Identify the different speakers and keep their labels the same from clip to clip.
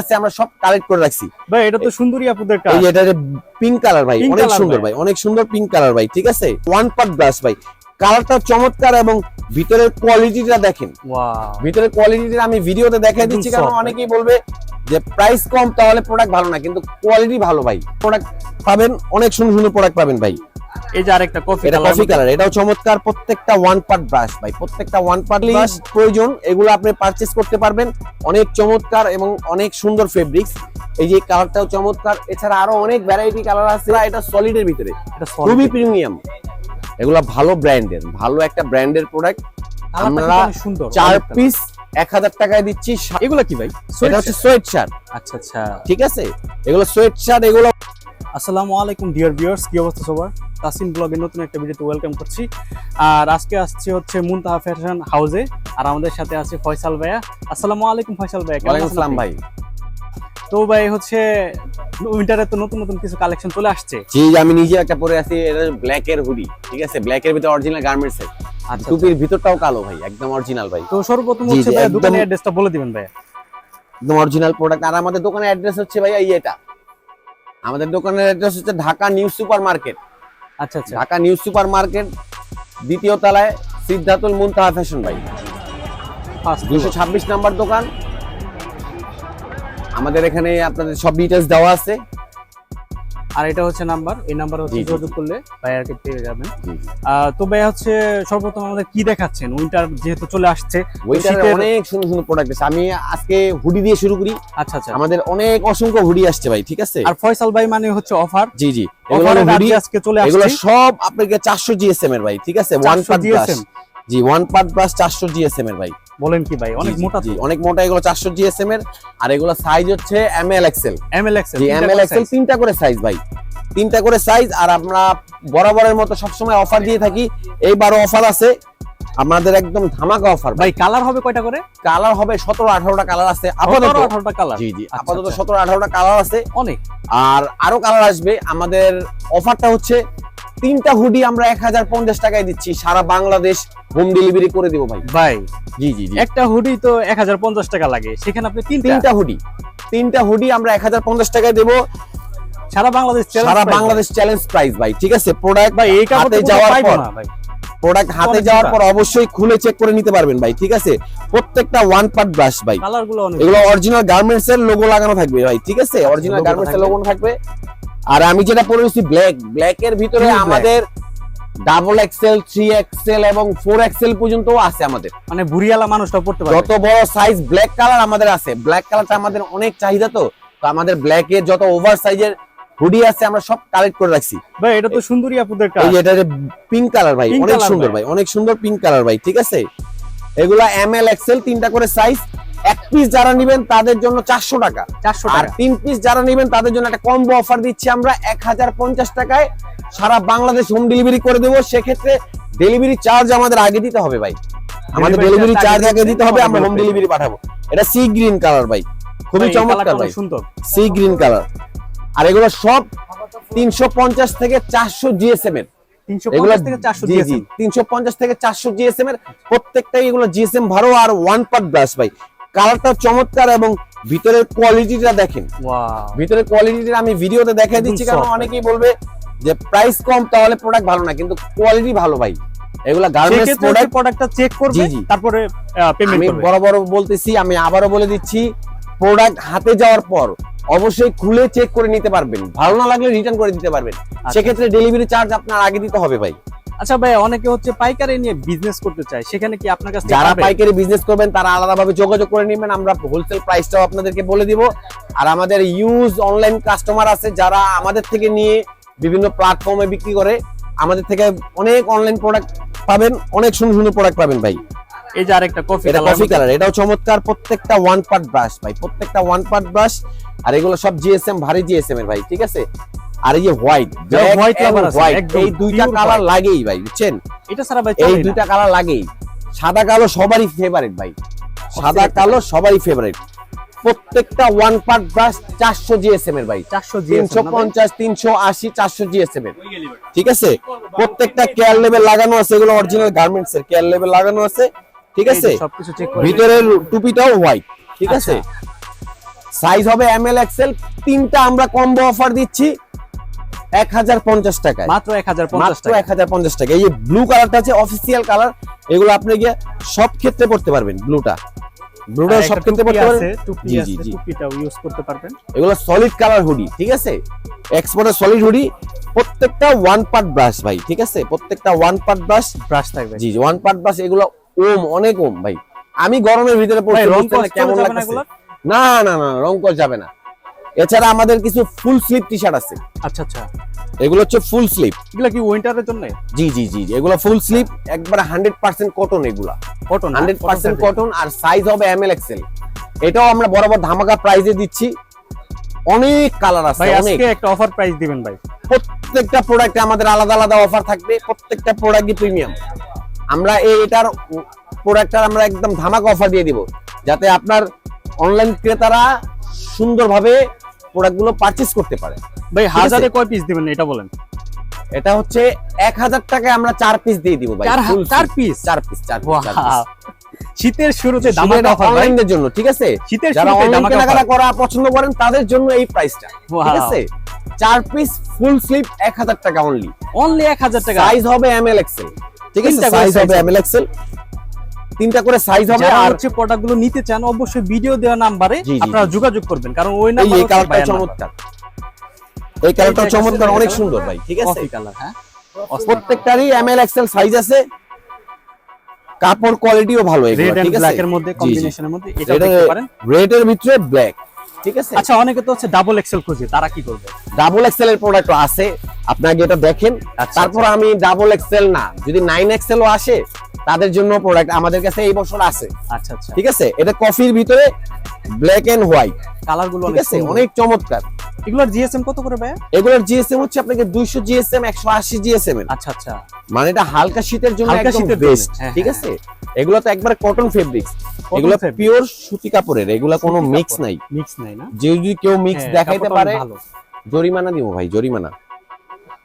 Speaker 1: আছে আমরা সব কালেক্ট করে রাখছি।
Speaker 2: ভাই এটা তো সুন্দরী আপুদের কাজ।
Speaker 1: এই এটা পিঙ্ক কালার ভাই অনেক সুন্দর
Speaker 2: ভাই।
Speaker 1: ভাই অনেক সুন্দর পিঙ্ক কালার ভাই ঠিক আছে? ওয়ান পার্ট ব্রাশ ভাই কালারটা চমৎকার এবং ভিতরের কোয়ালিটিটা দেখেন। ভিতরের কোয়ালিটিটা আমি ভিডিওতে দেখাই দিচ্ছি কারণ অনেকেই বলবে যে প্রাইস কম তাহলে প্রোডাক্ট ভালো না কিন্তু কোয়ালিটি ভালো ভাই। প্রোডাক্ট পাবেন অনেক সুন্দর সুন্দর প্রোডাক্ট পাবেন ভাই।
Speaker 2: এই যে আরেকটা কফি
Speaker 1: এটা কফি কালার এটাও চমৎকার প্রত্যেকটা ওয়ান পার্ট ব্রাশ ভাই প্রত্যেকটা ওয়ান পার্ট ব্রাশ প্রয়োজন এগুলো আপনি পারচেজ করতে পারবেন। অনেক চমৎকার এবং অনেক সুন্দর ফেব্রিক্স এই যে কালারটাও চমৎকার এছাড়া আরও অনেক ভ্যারাইটি কালার আছে এটা সলিডের ভিতরে। খুবই প্রিমিয়াম এগুলা ভালো ব্র্যান্ডের ভালো একটা ব্র্যান্ডের প্রোডাক্ট আমরা চার পিস এক হাজার টাকায় দিচ্ছি
Speaker 2: এগুলা কি ভাই?
Speaker 1: এটা হচ্ছে সোয়েট শার্ট।
Speaker 2: আচ্ছা আচ্ছা।
Speaker 1: ঠিক আছে? এগুলো সোয়েট শার্ট এগুলো
Speaker 2: আসসালামু আলাইকুম ডিয়ার ভিউয়ার্স কি অবস্থা সবার? তাসিন ব্লগের নতুন একটা ভিডিওতে ওয়েলকাম করছি। আর আজকে আসছে হচ্ছে মুনতাহা ফ্যাশন হাউসে আর আমাদের সাথে আছে ফয়সাল ভাইয়া। আসসালামু আলাইকুম ফয়সাল ভাইয়া কেমন আছেন
Speaker 1: ভাই।
Speaker 2: তো ভাই হচ্ছে উইন্টারে তো নতুন নতুন কিছু কালেকশন চলে আসছে।
Speaker 1: জি আমি নিজে একটা পরে আছি এটা ব্ল্যাক এর হুডি ঠিক আছে? ব্ল্যাক এর ভিতরে অরিজিনাল গার্মেন্টস এর
Speaker 2: আচ্ছা
Speaker 1: টুপির ভিতরটাও কালো ভাই একদম অরিজিনাল ভাই।
Speaker 2: তো সর্বপ্রথম হচ্ছে
Speaker 1: জি,
Speaker 2: ভাইয়া দোকানের অ্যাড্রেসটা বলে দিবেন ভাইয়া
Speaker 1: একদম অরিজিনাল প্রোডাক্ট আর আমাদের দোকানের অ্যাড্রেস হচ্ছে ভাই এই এটা। আমাদের দোকানের অ্যাড্রেস হচ্ছে ঢাকা নিউ সুপার মার্কেট
Speaker 2: আচ্ছা আচ্ছা।
Speaker 1: ঢাকা নিউ সুপার মার্কেট দ্বিতীয় তলায় সিদ্ধাতুল মুনতাহা ফ্যাশন ভাই। দুশো ছাব্বিশ নাম্বার দোকান। আমাদের এখানে আপনাদের সব ডিটেলস দেওয়া আছে।
Speaker 2: আর এটা হচ্ছে নাম্বার এই নাম্বার হচ্ছে যোগাযোগ করলে ভাইয়াকে পেয়ে যাবেন। তো ভাইয়া হচ্ছে সর্বপ্রথম আমাদের কি দেখাচ্ছেন? উইন্টার যেহেতু চলে আসছে শীতের-
Speaker 1: অনেক সুন্দর সুন্দর প্রোডাক্ট আছে। আমি আজকে হুডি দিয়ে শুরু করি।
Speaker 2: আচ্ছা আচ্ছা।
Speaker 1: আমাদের অনেক অসংখ্য হুডি আসছে ভাই ঠিক আছে?
Speaker 2: আর ফয়সাল ভাই মানে হচ্ছে অফার
Speaker 1: জি জি। এগুলো হুডি
Speaker 2: আজকে চলে আসছে।
Speaker 1: এগুলো সব আপনাকে চারশো জিএসএম এর ভাই ঠিক আছে? ওয়ান
Speaker 2: 400
Speaker 1: পার্ট জি ওয়ান পার্ট প্লাস চারশো জিএসএম এর ভাই।
Speaker 2: বলেন কি ভাই অনেক মোটা
Speaker 1: জি, অনেক মোটা এগুলো চারশো জিএসএম এর আর এগুলো সাইজ হচ্ছে M L XL
Speaker 2: ML XL
Speaker 1: জি এম এল এক্সেল তিনটা করে সাইজ ভাই। তিনটা করে সাইজ আর আমরা বরাবরের মতো সবসময় অফার দিয়ে থাকি। এইবারও অফার আছে। আমাদের একদম ধামাকা অফার ভাই।
Speaker 2: কালার হবে কয়টা করে?
Speaker 1: কালার হবে সতেরো আঠারোটা কালার আছে। আপাতত
Speaker 2: 18টা কালার
Speaker 1: জি জি
Speaker 2: আচ্ছা,
Speaker 1: আপাতত
Speaker 2: আচ্ছা।
Speaker 1: সতেরো আঠারোটা কালার আছে।
Speaker 2: অনেক।
Speaker 1: আর আরও কালার আসবে। আমাদের অফারটা হচ্ছে তিনটা হুডি আমরা এক হাজার পঞ্চাশ টাকায় দিচ্ছি। সারা বাংলাদেশ হোম ডেলিভারি করে দিব ভাই।
Speaker 2: ভাই
Speaker 1: জি জি
Speaker 2: একটা হুডি তো 1050 টাকা লাগে। সেখানে আপনি তিনটা
Speaker 1: হুডি তিনটা হুডি আমরা এক হাজার পঞ্চাশ টাকায় দেবো।
Speaker 2: সারা বাংলাদেশ
Speaker 1: সারা বাংলাদেশ চ্যালেঞ্জ প্রাইস ভাই ঠিক আছে? প্রোডাক্ট
Speaker 2: ভাই এই কাপড়
Speaker 1: হাতে যাওয়ার পর প্রোডাক্ট হাতে যাওয়ার পর অবশ্যই খুলে চেক করে নিতে পারবেন ভাই ঠিক আছে? প্রত্যেকটা ওয়ান পার্ট ব্রাশ ভাই। এগুলো অরিজিনাল গার্মেন্টস এর লোগো লাগানো থাকবে ভাই ঠিক আছে? অরিজিনাল গার্মেন্টস এর লোগো থাকবে। আর আমি যেটা পরেছি ব্ল্যাক ব্ল্যাক এর ভিতরে আমাদের ডাবল এক্সেল থ্রি এক্সেল এবং ফোর এক্সেল পর্যন্ত আছে আমাদের।
Speaker 2: মানে বুড়িয়ালা মানুষটা পড়তে পারবে।
Speaker 1: যত বড় সাইজ ব্ল্যাক কালার আমাদের আছে ব্ল্যাক কালারটা আমাদের অনেক চাহিদা তো তো আমাদের ব্ল্যাক এর যত ওভার সাইজের হুডি আছে আমরা সব কালেক্ট করে রাখছি।
Speaker 2: ভাই এটা তো সুন্দরী আপুদের কাজ।
Speaker 1: এই যে এটা পিঙ্ক কালার ভাই অনেক সুন্দর
Speaker 2: ভাই।
Speaker 1: ভাই অনেক সুন্দর পিঙ্ক কালার ভাই ঠিক আছে? এগুলা এম এল এক্সেল তিনটা করে সাইজ এক পিস যারা নেবেন তাদের জন্য চারশো টাকা।
Speaker 2: 400
Speaker 1: আর
Speaker 2: টাকা।
Speaker 1: তিন পিস যারা নেবেন তাদের জন্য একটা কম্বো অফার দিচ্ছি আমরা এক হাজার পঞ্চাশ টাকায়। সারা বাংলাদেশ হোম ডেলিভারি করে দেবো। সেক্ষেত্রে ডেলিভারি চার্জ আমাদের আগে দিতে হবে ভাই। আমাদের ডেলিভারি চার্জ
Speaker 2: আগে
Speaker 1: দিতে হবে আমরা হোম ডেলিভারি পাঠাবো। এটা সি গ্রিন কালার ভাই। খুবই চমৎকার ভাই।
Speaker 2: সুন্দর।
Speaker 1: সি গ্রিন কালার আর এগুলো সব তিনশো পঞ্চাশ থেকে চারশো জিএসএম এর।
Speaker 2: 350 থেকে 400
Speaker 1: জি জি।
Speaker 2: দিয়েছেন
Speaker 1: তিনশো পঞ্চাশ থেকে চারশো জিএসএম এর। প্রত্যেকটাই এগুলো জিএসএম ভালো আর ওয়ান পার্ট ব্রাশ ভাই। কালারটা চমৎকার এবং ভিতরের কোয়ালিটিটা দেখেন। ভিতরের কোয়ালিটিটা আমি ভিডিওতে দেখাই দিচ্ছি কারণ অনেকেই বলবে যে প্রাইস কম তাহলে প্রোডাক্ট ভালো না কিন্তু কোয়ালিটি ভালো ভাই। এগুলা গার্মেন্টস প্রোডাক্ট
Speaker 2: প্রোডাক্টটা চেক করবে। তারপরে পেমেন্ট করবে।
Speaker 1: বড় বড় বলতেছি আমি আবারও বলে দিচ্ছি প্রোডাক্ট হাতে যাওয়ার পর অবশ্যই খুলে চেক করে নিতে পারবেন। ভালো না লাগলে রিটার্ন করে দিতে পারবেন। সেক্ষেত্রে ডেলিভারি চার্জ আপনার আগে দিতে হবে ভাই।
Speaker 2: আচ্ছা ভাই অনেকে হচ্ছে পাইকারি নিয়ে বিজনেস করতে চায় সেখানে কি আপনার কাছে
Speaker 1: যারা পাইকারি বিজনেস করবেন তারা আলাদাভাবে যোগাযোগ করে নেবেন আমরা হোলসেল প্রাইসটাও আপনাদেরকে বলে দিব। আর আমাদের ইউজ অনলাইন কাস্টমার আছে যারা আমাদের থেকে নিয়ে বিভিন্ন প্ল্যাটফর্মে বিক্রি করে আমাদের থেকে অনেক অনলাইন প্রোডাক্ট পাবেন অনেক সুন্দর সুন্দর প্রোডাক্ট পাবেন ভাই।
Speaker 2: এই যে আরেকটা কফি
Speaker 1: এটা কফি কালার এটাও চমৎকার প্রত্যেকটা ওয়ান পার্ট ব্রাশ ভাই প্রত্যেকটা ওয়ান পার্ট ব্রাশ আর এগুলো সব জিএসএম ভারী জিএসএম এর ভাই ঠিক আছে? আর এই যে হোয়াইট
Speaker 2: lover
Speaker 1: হোয়াইট এই দুইটা কালার লাগেই ভাই বুঝছেন?
Speaker 2: এটা ছাড়া ভাই
Speaker 1: এই দুইটা কালার লাগেই। সাদা কালো সবারই ফেভারিট ভাই। সাদা কালো সবারই ফেভারিট প্রত্যেকটা ওয়ান পার্ট ব্রাশ চারশো জিএসএম এর ভাই।
Speaker 2: 400
Speaker 1: তিনশো পঞ্চাশ তিনশো আশি চারশো জিএসএম এর। ঠিক আছে? প্রত্যেকটা কেয়ার লেভেল লাগানো আছে এগুলো অরিজিনাল গার্মেন্টস এর কেয়ার লেভেল লাগানো আছে। ঠিক আছে?
Speaker 2: সবকিছু চেক
Speaker 1: ভিতরের টুপিটাও হোয়াইট ঠিক আছে? সাইজ হবে এম এল এক্সেল তিনটা আমরা কম্বো অফার দিচ্ছি। এক হাজার পঞ্চাশ টাকায়।
Speaker 2: মাত্র এক হাজার পঞ্চাশ
Speaker 1: মাত্র
Speaker 2: টাকা
Speaker 1: এক হাজার পঞ্চাশ টাকা এই যে ব্লু কালারটা আছে অফিসিয়াল কালার এগুলো আপনি গিয়ে সব ক্ষেত্রে পড়তে পারবেন ব্লুটা ব্লুটা সব ক্ষেত্রে পড়তে পারবেন?
Speaker 2: টুপি আছে। টুপিটাও ইউজ করতে পারবেন।
Speaker 1: এগুলো সলিড কালার হুডি ঠিক আছে? এক্সপোর্টের সলিড হুডি প্রত্যেকটা ওয়ান পার্ট ব্রাশ ভাই ঠিক আছে? প্রত্যেকটা ওয়ান পার্ট ব্রাশ
Speaker 2: ব্রাশ থাকবে।
Speaker 1: জি ওয়ান পার্ট ব্রাশ এগুলো ওম অনেক ওম ভাই। আমি গরমের ভিতরে পড়ছি না কেমন লাগছে না না না রং কস যাবে না। এছাড়া আমাদের কিছু ফুল স্লিপ টি শার্ট আছে।
Speaker 2: আচ্ছা আচ্ছা।
Speaker 1: এগুলো হচ্ছে ফুল স্লিপ
Speaker 2: এগুলো কি উইন্টারের জন্য?
Speaker 1: জি জি জি এগুলো ফুল স্লিপ একবার হান্ড্রেড পার্সেন্ট কটন এগুলা।
Speaker 2: কটন
Speaker 1: হান্ড্রেড পার্সেন্ট কটন আর সাইজ হবে এম এল এক্সেল এটাও আমরা বরাবর ধামাকা প্রাইজে দিচ্ছি। অনেক কালার আছে
Speaker 2: আজকে একটা অফার প্রাইস দিবেন ভাই।
Speaker 1: প্রত্যেকটা প্রোডাক্টে আমাদের আলাদা আলাদা অফার থাকবে প্রত্যেকটা প্রোডাক্টই প্রিমিয়াম আমরা এই এটার প্রোডাক্টটার আমরা একদম ধামাকা অফার দিয়ে দিব যাতে আপনার অনলাইন ক্রেতারা সুন্দরভাবে প্রোডাক্টগুলো পারচেজ করতে পারে।
Speaker 2: ভাই হাজারে কয় পিস দিবেন এটা বলেন?
Speaker 1: এটা হচ্ছে এক হাজার টাকায় আমরা চার পিস দিয়ে দিব ভাই
Speaker 2: চার পিস
Speaker 1: চার পিস চার পিস
Speaker 2: শীতের শুরুতে দামাকা অফার ভাই।
Speaker 1: অনলাইনের জন্য ঠিক আছে?
Speaker 2: শীতের
Speaker 1: যারা অনলাইন কেনাকাটা। করা পছন্দ করেন তাদের জন্য এই প্রাইসটা ঠিক আছে? চার পিস ফুল স্লিপ এক হাজার টাকা অনলি
Speaker 2: অনলি এক হাজার টাকা।
Speaker 1: সাইজ হবে এম এল এক্সেল ঠিক আছে? সাইজ হবে। এম এল এক্সেল তিনটা করে সাইজ হবে আর
Speaker 2: হচ্ছে প্রোডাক্টগুলো নিতে চান অবশ্যই ভিডিও দেওয়া নাম্বারে আপনারা যোগাযোগ করবেন কারণ ওই
Speaker 1: এই
Speaker 2: নাম্বার
Speaker 1: এই কালারটা চমৎকার। এই কালারটা চমৎকার অনেক সুন্দর ভাই ঠিক আছে?
Speaker 2: কফি কালার হ্যাঁ।
Speaker 1: প্রত্যেকটারই এম এল এক্সেল সাইজ আছে। কাপড় কোয়ালিটিও ভালো এগুলো ঠিক আছে?
Speaker 2: ব্ল্যাক এর মধ্যে। কম্বিনেশনের মধ্যে এটা দেখতে পারেন।
Speaker 1: রেড এর ভিতরে ব্ল্যাক ঠিক আছে?
Speaker 2: আচ্ছা অনেকে তো হচ্ছে ডাবল এক্সেল খুঁজে তারা কি করবে?
Speaker 1: ডাবল এক্সেল এর প্রোডাক্ট আছে আপনাকে এটা দেখেন।
Speaker 2: আচ্ছা,
Speaker 1: তারপর আমি ডাবল এক্সেল না যদি নাইন এক্সেলও আসে তাদের জন্য প্রোডাক্ট আমাদের কাছে এই বছর আছে।
Speaker 2: আচ্ছা আচ্ছা।
Speaker 1: ঠিক আছে? এটা কফির ভিতরে ব্ল্যাক এন্ড হোয়াইট
Speaker 2: কালারগুলো
Speaker 1: ঠিক আছে? অনেক চমৎকার।
Speaker 2: এগুলোর জিএসএম কত করে ভাই
Speaker 1: এগুলোর জিএসএম হচ্ছে আপনাকে দুইশো জিএসএম একশো আশি জিএসএম এর।
Speaker 2: আচ্ছা আচ্ছা।
Speaker 1: মানে এটা হালকা শীতের জন্য
Speaker 2: হালকা শীতের
Speaker 1: বেস্ট
Speaker 2: হ্যাঁ,
Speaker 1: ঠিক
Speaker 2: হ্যাঁ,
Speaker 1: আছে? এগুলো তো একবার কটন ফেব্রিক্স এগুলো পিওর সুতি কাপড়ের। এগুলো কোনো মিক্স নাই।
Speaker 2: মিক্স নাই না?
Speaker 1: যদি কেউ মিক্স
Speaker 2: হ্যাঁ,
Speaker 1: দেখাইতে পারে জরিমানা দিব ভাই জরিমানা।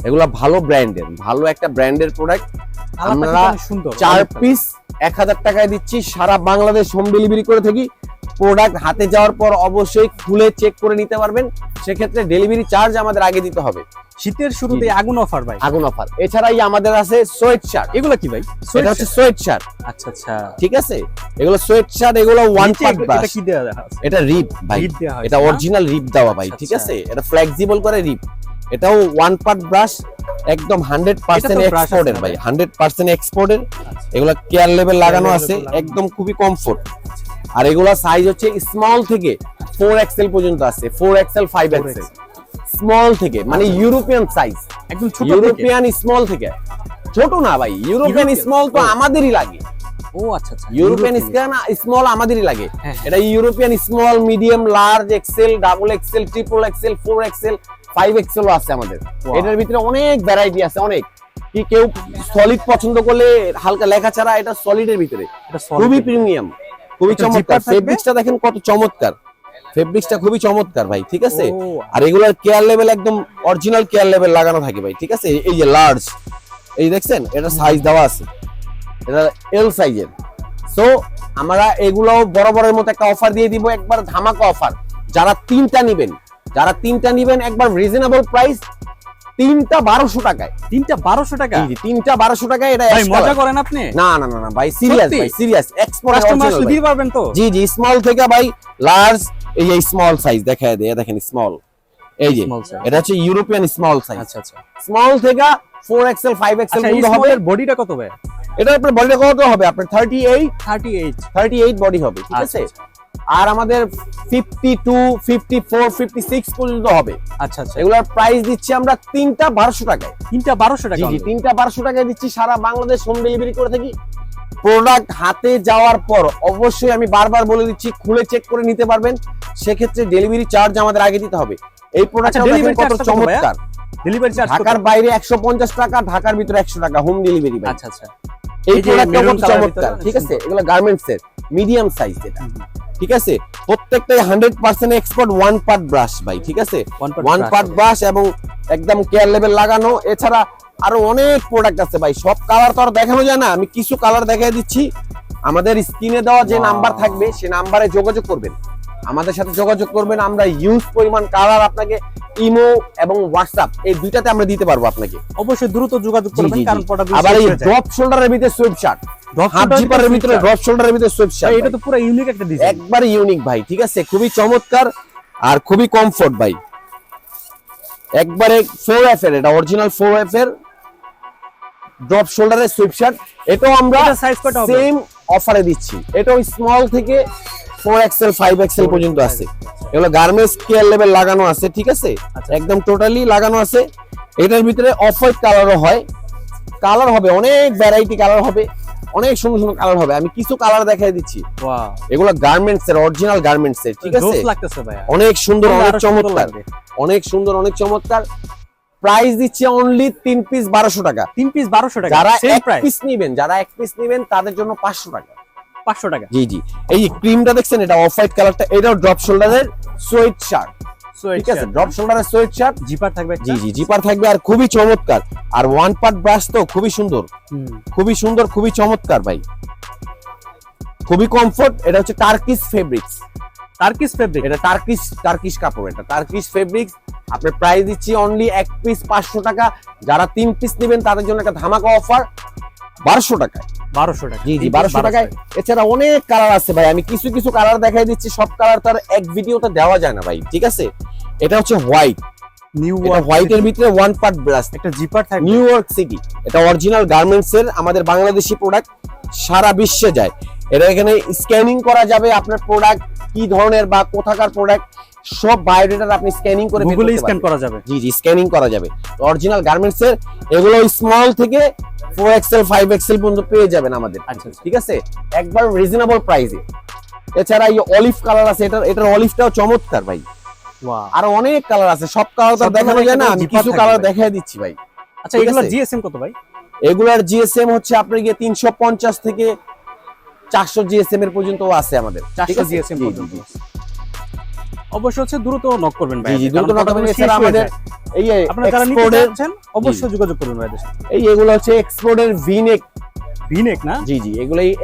Speaker 1: এগুলা ভালো ব্র্যান্ডের ভালো একটা ব্র্যান্ডের প্রোডাক্ট আমরা চার পিস এক হাজার টাকায় দিচ্ছি সারা বাংলাদেশ হোম ডেলিভারি করে থাকি। প্রোডাক্ট হাতে যাওয়ার পর অবশ্যই খুলে চেক করে নিতে পারবেন। সেক্ষেত্রে ডেলিভারি চার্জ আমাদের আগে দিতে হবে।
Speaker 2: শীতের শুরুতে। আগুন অফার ভাই।
Speaker 1: আগুন অফার। এছাড়াই আমাদের আছে সোয়েট শার্ট
Speaker 2: এগুলো কি ভাই?
Speaker 1: এটা হচ্ছে সোয়েট শার্ট
Speaker 2: আচ্ছা আচ্ছা।
Speaker 1: ঠিক আছে? এগুলো সোয়েট শার্ট এগুলো ওয়ান পার্ট
Speaker 2: এটা কি দেওয়া আছে
Speaker 1: এটা রিপ ভাই। এটা অরিজিনাল রিপ দেওয়া ভাই
Speaker 2: আচ্ছা,
Speaker 1: ঠিক
Speaker 2: আচ্ছা।
Speaker 1: আছে? এটা ফ্লেক্সিবল করে রিপ এটাও ওয়ান পার্ট ব্রাশ একদম হান্ড্রেড পার্সেন্ট এক্সপোর্টের ভাই? হান্ড্রেড পার্সেন্ট এক্সপোর্টের
Speaker 2: আচ্ছা।
Speaker 1: এগুলা কেয়ার লেভেল লাগানো আছে একদম খুবই কমফোর্ট আর এগুলা সাইজ হচ্ছে স্মল থেকে ফোর এক্সেল পর্যন্ত আছে four XL five XL small থেকে মানে ইউরোপিয়ান সাইজ
Speaker 2: একদম ছোট
Speaker 1: ইউরোপিয়ান স্মল থেকে। ছোট না ভাই ইউরোপিয়ান স্মল তো আমাদেরই লাগে।
Speaker 2: ও আচ্ছা আচ্ছা।
Speaker 1: ইউরোপিয়ান। স্মল আমাদেরই লাগে।
Speaker 2: হ্যাঁ,
Speaker 1: এটা European small medium large XL double XL triple XL four XL five এক্সেলও আছে আমাদের. এটার ভিতরে অনেক ভ্যারাইটি আছে অনেক। কি কেউ সলিড পছন্দ করলে হালকা লেখা ছাড়া এটা সলিডের ভিতরে। খুবই প্রিমিয়াম খুবই চমৎকার। ফেব্রিক্সটা দেখেন কত চমৎকার। ফেব্রিক্সটা খুবই চমৎকার ভাই ঠিক আছে? আর এগুলার কেয়ার লেভেল একদম অরিজিনাল কেয়ার লেভেল লাগানো থাকে ভাই ঠিক আছে? এই যে লার্জ এই দেখছেন? এটা সাইজ দেওয়া আছে। এটা এল সাইজের সো আমরা এগুলো বরাবরের মতো একটা অফার দিয়ে দিব একবার ধামাকা অফার যারা তিনটা নিবেন যারা তিনটা নিবেন একবার রিজনেবল প্রাইস তিনটা বারোশো টাকায়।
Speaker 2: তিনটা বারোশো টাকা?
Speaker 1: তিনটা বারোশো টাকায় এটা
Speaker 2: মজা করেন আপনি?
Speaker 1: না না না ভাই সিরিয়াস ভাই সিরিয়াস এক্সপোর্ট
Speaker 2: পারবেন তো?
Speaker 1: জি জি স্মল থেকে ভাই লার্জ এই যে স্মল সাইজ দেখায় দেয় দেখেন স্মল এই যে এটা হচ্ছে ইউরোপিয়ান স্মল সাইজ
Speaker 2: আচ্ছা আচ্ছা।
Speaker 1: স্মল থেকে ফোর এক্সেল ফাইভ এক্সেল
Speaker 2: আচ্ছা
Speaker 1: পর্যন্ত হবে।
Speaker 2: বডিটা কত ভাই?
Speaker 1: এটা আপনার বডিটা কত হবে? আপনার thirty eight
Speaker 2: thirty eight
Speaker 1: thirty eight body হবে ঠিক আছে? আর আমাদের fifty two fifty four fifty six পর্যন্ত হবে।
Speaker 2: আচ্ছা আচ্ছা।
Speaker 1: এগুলোর প্রাইস দিচ্ছি আমরা তিনটা বারোশো টাকায়।
Speaker 2: তিনটা বারোশো টাকা
Speaker 1: তিনটা বারোশো টাকায় দিচ্ছি সারা বাংলাদেশ হোম ডেলিভারি করে থাকি। প্রোডাক্ট হাতে যাওয়ার পর অবশ্যই আমি বারবার বলে দিচ্ছি খুলে চেক করে নিতে পারবেন। সেক্ষেত্রে ডেলিভারি চার্জ আমাদের আগে দিতে হবে। এই প্রোডাক্ট
Speaker 2: আচ্ছা,
Speaker 1: কত? চমৎকার।
Speaker 2: ডেলিভারি চার্জ
Speaker 1: ঢাকার বাইরে একশো পঞ্চাশ টাকা ঢাকার ভিতরে একশো টাকা হোম ডেলিভারি
Speaker 2: আচ্ছা আচ্ছা।
Speaker 1: এই প্রোডাক্টটা কত চমৎকার ঠিক আছে? এগুলো গার্মেন্টস এর মিডিয়াম সাইজ এটা। ঠিক আছে? প্রত্যেকটাই hundred percent export one part brush ভাই ঠিক আছে? ওয়ান পার্ট ব্রাশ এবং একদম কেয়ার লেভেল লাগানো এছাড়া আরও অনেক প্রোডাক্ট আছে ভাই সব কালার তো আর দেখানো যায় না আমি কিছু কালার দেখাই দিচ্ছি। আমাদের স্ক্রিনে দেওয়া যে নাম্বার থাকবে সে নাম্বারে যোগাযোগ করবেন। আমাদের সাথে যোগাযোগ করবেন আমরা ইউজ পরিমাণ কালার আপনাকে ইমো এবং হোয়াটসঅ্যাপ এই দুইটাতে আমরা দিতে পারব আপনাকে।
Speaker 2: অবশ্যই দ্রুত যোগাযোগ করবেন। কারণ প্রোডাক্ট
Speaker 1: আবার এই ড্রপ শোল্ডারের ভিতরে সুইপ শার্ট হাফ জিপারের ভিতরে ড্রপ শোল্ডারের ভিতরে সুইপ শার্ট
Speaker 2: এটা তো পুরো ইউনিক একটা ডিজাইন
Speaker 1: একবার ইউনিক ভাই ঠিক আছে? খুবই চমৎকার আর খুবই কমফোর্ট ভাই। একবারে ফোর এফ এর এটা অরিজিনাল ফোর এফ এর ড্রপ শোল্ডারের সুইপ শার্ট এটাও আমরা
Speaker 2: এটা কত হবে?
Speaker 1: সেম অফারে দিচ্ছি। এটাও স্মল থেকে ফোর এক্সেল ফাইভ এক্সেল পর্যন্ত আছে। এগুলো গার্মেন্টস কেয়ার লেভেল লাগানো আছে ঠিক আছে?
Speaker 2: আচ্ছা।
Speaker 1: একদম টোটালি লাগানো আছে। এটার ভিতরে অফ হোয়াইট কালারও হয়। কালার হবে অনেক ভ্যারাইটি কালার হবে। অনেক সুন্দর সুন্দর কালার হবে। আমি কিছু কালার দেখাই দিচ্ছি। এগুলো গার্মেন্টস এর অরিজিনাল গার্মেন্টস এর ঠিক আছে? অনেক সুন্দর অনেক চমৎকার। অনেক সুন্দর অনেক চমৎকার। প্রাইস দিচ্ছে অনলি তিন পিস বারোশো টাকা।
Speaker 2: তিন পিস বারোশো টাকা।
Speaker 1: যারা এক পিস নিবেন যারা এক পিস নিবেন তাদের জন্য পাঁচশো টাকা।
Speaker 2: পাঁচশো টাকা।
Speaker 1: জি জি। এই ক্রিমটা দেখছেন এটা অফ হোয়াইট কালারটা এটাও ড্রপ শোল্ডারের সোয়েট শার্ট ঠিক আছে ড্রপ শোল্ডারের সোয়েট শার্ট
Speaker 2: জিপার থাকবে
Speaker 1: জি জি জিপার থাকবে আর খুবই চমৎকার। আর ওয়ান পার্ট ব্রাশ তো খুবই সুন্দর। খুবই সুন্দর খুবই চমৎকার ভাই। খুবই কমফোর্ট এটা হচ্ছে টার্কিস ফেব্রিক্স
Speaker 2: টার্কিশ ফেব্রিক
Speaker 1: এটা টার্কিশ টার্কিশ কাপড় এটা টার্কিশ ফেব্রিক্স আপনার প্রাইস দিচ্ছি অনলি এক পিস পাঁচশো টাকা। যারা তিন পিস নেবেন তাদের জন্য একটা ধামাকা অফার বারোশো টাকায়।
Speaker 2: বারোশো টাকা।
Speaker 1: জি জি বারোশো টাকায় এছাড়া অনেক কালার আছে ভাই। আমি কিছু কিছু কালার দেখাই দিচ্ছি সব কালার তার এক ভিডিওতে দেওয়া যায় না ভাই ঠিক আছে? এটা হচ্ছে হোয়াইট।
Speaker 2: নিউ
Speaker 1: হোয়াইটের ভিতরে ওয়ান পার্ট ব্রাশ
Speaker 2: একটা জিপার
Speaker 1: নিউ ইয়র্ক সিটি এটা অরিজিনাল গার্মেন্টস এর আমাদের বাংলাদেশি প্রোডাক্ট সারা বিশ্বে যায়। এটা এখানে স্ক্যানিং করা যাবে আপনার প্রোডাক্ট কি ধরনের বা কোথাকার প্রোডাক্ট সব বায়োডেটা আপনি স্ক্যানিং করে
Speaker 2: গুগলে স্ক্যান করা যাবে।
Speaker 1: জি জি স্ক্যানিং করা যাবে। অরিজিনাল গার্মেন্টস এর এগুলো স্মল থেকে ফোর এক্সেল ফাইভ এক্সেল পর্যন্ত পেয়ে যাবেন আমাদের।
Speaker 2: আচ্ছা আচ্ছা।
Speaker 1: ঠিক আছে? একবার রিজনেবল প্রাইসে এছাড়া এই অলিভ কালার আছে এটা এটার অলিভটাও চমৎকার ভাই। আরও অনেক কালার আছে সব কালার তো দেখানো যায় না আমি কিছু কালার। দেখাই দিচ্ছি ভাই।
Speaker 2: আচ্ছা এগুলো? জিএসএম কত ভাই?
Speaker 1: এগুলার জিএসএম হচ্ছে আপনার গিয়ে তিনশো পঞ্চাশ থেকে চারশো জিএসএম এর পর্যন্ত আছে আমাদের। ঠিক
Speaker 2: চারশো
Speaker 1: আছে?
Speaker 2: জিএসএম পর্যন্ত
Speaker 1: জি,
Speaker 2: অবশ্য হচ্ছে দ্রুত নক করবেন ভাই
Speaker 1: জি দ্রুত নক করবেন। এছাড়া আমাদের এই
Speaker 2: আপনারা যারা নিতে চাচ্ছেন অবশ্যই যোগাযোগ করবেন ভাইদের সাথে।
Speaker 1: এই এগুলো হচ্ছে এক্সপোর্টের ভিনেক
Speaker 2: ভিনেক না?
Speaker 1: জি জি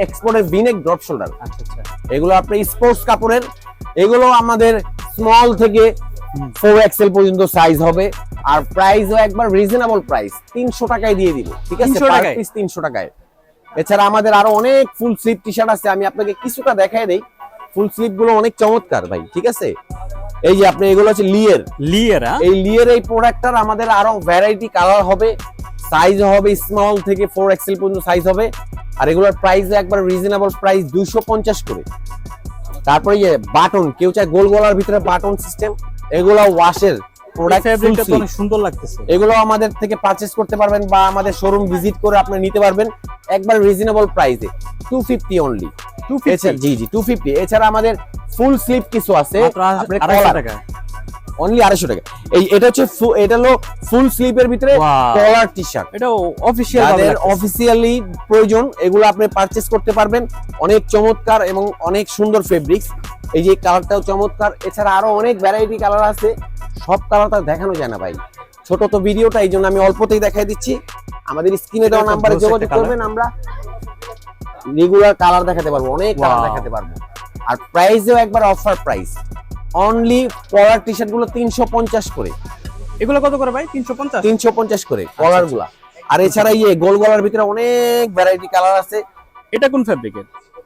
Speaker 1: এক্সপোর্টের ভিনেক ড্রপ শোল্ডার
Speaker 2: আচ্ছা আচ্ছা।
Speaker 1: এগুলো আপনার স্পোর্টস কাপড়ের এগুলো আমাদের স্মল থেকে। ফোর এক্সেল পর্যন্ত সাইজ হবে। আর প্রাইসও একবার রিজনেবল প্রাইস তিনশো টাকায় দিয়ে দিব ঠিক আছে?
Speaker 2: 300
Speaker 1: পার
Speaker 2: টাকায়?
Speaker 1: পিস তিনশো টাকায়। এছাড়া আমাদের আরও অনেক ফুল স্লিভ টি শার্ট আছে আমি আপনাকে কিছুটা দেখাই দেই। ফুল স্লিপগুলো অনেক চমৎকার ভাই ঠিক আছে? এই যে আপনি এগুলো হচ্ছে লিয়ের
Speaker 2: লিয়েরা
Speaker 1: এই লিয়ের এই প্রোডাক্টটার আমাদের আরও ভ্যারাইটি কালার হবে সাইজ হবে স্মল থেকে ফোর এক্সেল পর্যন্ত সাইজ হবে আর এগুলোর প্রাইস একবার রিজনেবল প্রাইস দুইশো পঞ্চাশ করে। তারপরে ইয়ে বাটন কেউ চায় গোল গলার ভিতরে বাটন সিস্টেম এগুলো ওয়াশের প্রোডাক্ট
Speaker 2: ফেব্রিকটা তো সুন্দর লাগতেছে।
Speaker 1: এগুলো আমাদের থেকে পারচেস করতে পারবেন বা আমাদের শোরুম ভিজিট করে আপনি নিতে পারবেন একবার রিজনেবল প্রাইসে টু ফিফটি অনলি জি জি টু ফিফটি এছাড়া আমাদের ফুল স্লিভ কিছু আছে। অনলি আড়াইশো টাকা। এই এটা হচ্ছে এটা হলো ফুল স্লিভের ভিতরে কলার টি শার্ট
Speaker 2: এটা অফিসিয়াল
Speaker 1: অফিসিয়ালি প্রয়োজন এগুলো আপনি পারচেস করতে পারবেন। অনেক চমৎকার এবং অনেক সুন্দর ফেব্রিক্স এই যে কালারটাও চমৎকার। এছাড়া আরও অনেক ভ্যারাইটি কালার আছে। সব কালারটা দেখানো যায় না ভাই। ছোট তো ভিডিওটা এই জন্য আমি অল্পতেই দেখাই দিচ্ছি। আমাদের স্ক্রিনে দেওয়া নাম্বারে যোগাযোগ করবেন আমরা। রেগুলার কালার দেখাতে পারব অনেক কালার দেখাতে পারব। আর প্রাইসেও একবার অফার প্রাইস অনলি পলার টি শার্টগুলো তিনশো পঞ্চাশ করে।
Speaker 2: এগুলো কত করে ভাই? তিনশো পঞ্চাশ?
Speaker 1: তিনশো পঞ্চাশ করে কলারগুলা। আর এছাড়া ইয়ে গোল গলার ভিতরে অনেক ভ্যারাইটি কালার আছে।
Speaker 2: এটা কোন ফেব্রিকের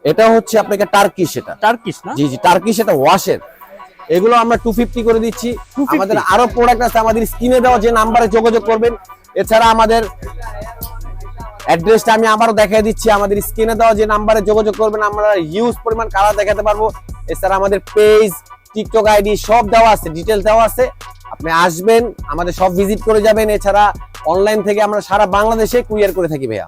Speaker 1: এটা হচ্ছে আপনাকে টার্কিশ এটা।
Speaker 2: টার্কিশ না?
Speaker 1: জি জি টার্কিশ এটা ওয়াশের এগুলো আমরা টু ফিফটি করে দিচ্ছি। আমাদের আরও প্রোডাক্ট আছে আমাদের স্ক্রিনে দেওয়া যে নাম্বারে যোগাযোগ করবেন। এছাড়া আমাদের অ্যাড্রেসটা আমি আবারও দেখাই দিচ্ছি, আমাদের স্ক্রিনে দেওয়া যে নাম্বারে যোগাযোগ করবেন, আমরা হিউজ পরিমাণ কালার দেখাতে পারব। এছাড়া আমাদের পেজ টিকটক আইডি সব দেওয়া আছে ডিটেলস দেওয়া আছে। আপনি আসবেন, আমাদের সব ভিজিট করে যাবেন। এছাড়া অনলাইন থেকে আমরা সারা বাংলাদেশে কুরিয়ার করে থাকি ভাইয়া।